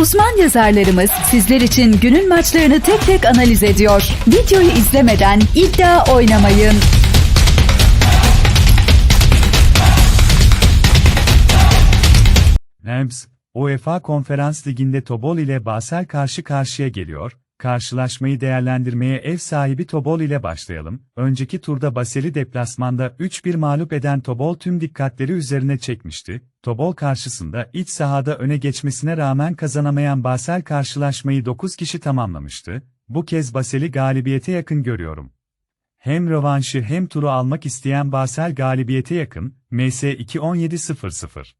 Uzman yazarlarımız sizler için günün maçlarını tek tek analiz ediyor. Videoyu izlemeden iddia oynamayın. Rams, UEFA Konferans Ligi'nde Tobol ile Basel karşı karşıya geliyor. Karşılaşmayı değerlendirmeye ev sahibi Tobol ile başlayalım. Önceki turda Basel'i deplasmanda 3-1 mağlup eden Tobol tüm dikkatleri üzerine çekmişti. Tobol karşısında iç sahada öne geçmesine rağmen kazanamayan Basel karşılaşmayı 9 kişi tamamlamıştı. Bu kez Basel'i galibiyete yakın görüyorum. Hem rövanşı hem turu almak isteyen Basel galibiyete yakın, MS 2-17-0-0.